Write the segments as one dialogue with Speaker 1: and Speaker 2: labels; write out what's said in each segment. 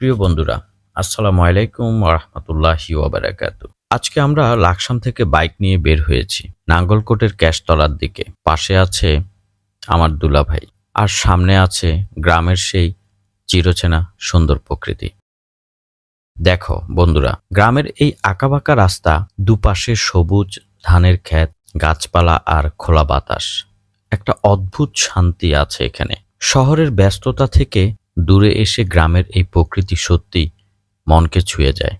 Speaker 1: প্রিয় বন্ধুরা, আসসালামু আলাইকুম রহমতুল্লাহি ওবারাকাতু আজকে আমরা লাকসাম থেকে বাইক নিয়ে বের হয়েছি, নাঙ্গলকোটের ক্যাশতলার দিকে। পাশে আছে আমার দুলাভাই আর সামনে আছে গ্রামের সেই চিরচেনা সুন্দর প্রকৃতি। দেখো বন্ধুরা, গ্রামের এই আঁকাবাঁকা রাস্তা দুপাশে সবুজ ধানের ক্ষেত, গাছপালা আর খোলা বাতাস। একটা অদ্ভুত শান্তি আছে এখানে। শহরের ব্যস্ততা থেকে দূরে এসে গ্রামের এই প্রকৃতি সত্যি মনকে ছুঁয়ে যায়।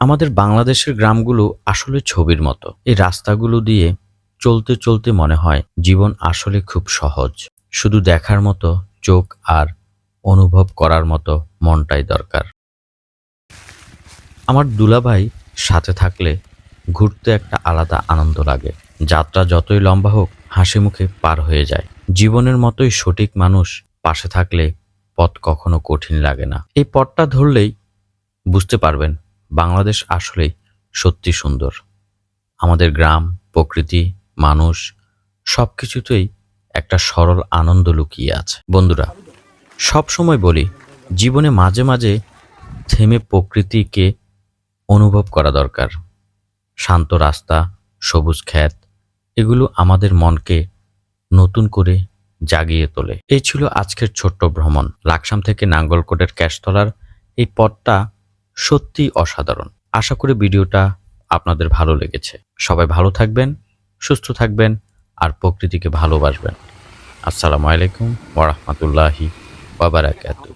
Speaker 1: আমাদের বাংলাদেশের গ্রামগুলো আসলে ছবির মতো। এই রাস্তাগুলো দিয়ে চলতে চলতে মনে হয় জীবন আসলে খুব সহজ। শুধু দেখার মতো, চোখ আর অনুভব করার মতো মনটাই দরকার। আমার দুলাভাই সাথে থাকলে ঘুরতে একটা আলাদা আনন্দ লাগে। যাত্রা যতই লম্বা হোক হাসি মুখে পার হয়ে যায়। জীবনের মতোই সঠিক মানুষ পাশে থাকলে পথ কখনো কঠিন লাগে না। এই পথটা ধরলেই বুঝতে পারবেন বাংলাদেশ আসলেই সত্যি সুন্দর। আমাদের গ্রাম, প্রকৃতি, মানুষ সব কিছুতেই একটা সরল আনন্দ লুকিয়ে আছে। বন্ধুরা সব সময় বলি, জীবনে মাঝে মাঝে থেমে প্রকৃতিকে অনুভব করা দরকার। শান্ত রাস্তা, সবুজ ক্ষেত এগুলো আমাদের মনকে নতুন করে জাগিয়ে তোলে। এই ছিল আজকের ছোট্ট ভ্রমণ। লাকসাম থেকে নাঙ্গলকোটের ক্যাশতলার এই পথটা সত্যি অসাধারণ। আশা করি ভিডিওটা আপনাদের ভালো লেগেছে। সবাই ভালো থাকবেন, সুস্থ থাকবেন আর প্রকৃতিকে ভালোবাসবেন। আসসালামু আলাইকুম ওরহমতুল্লাহি ওবারাকাতু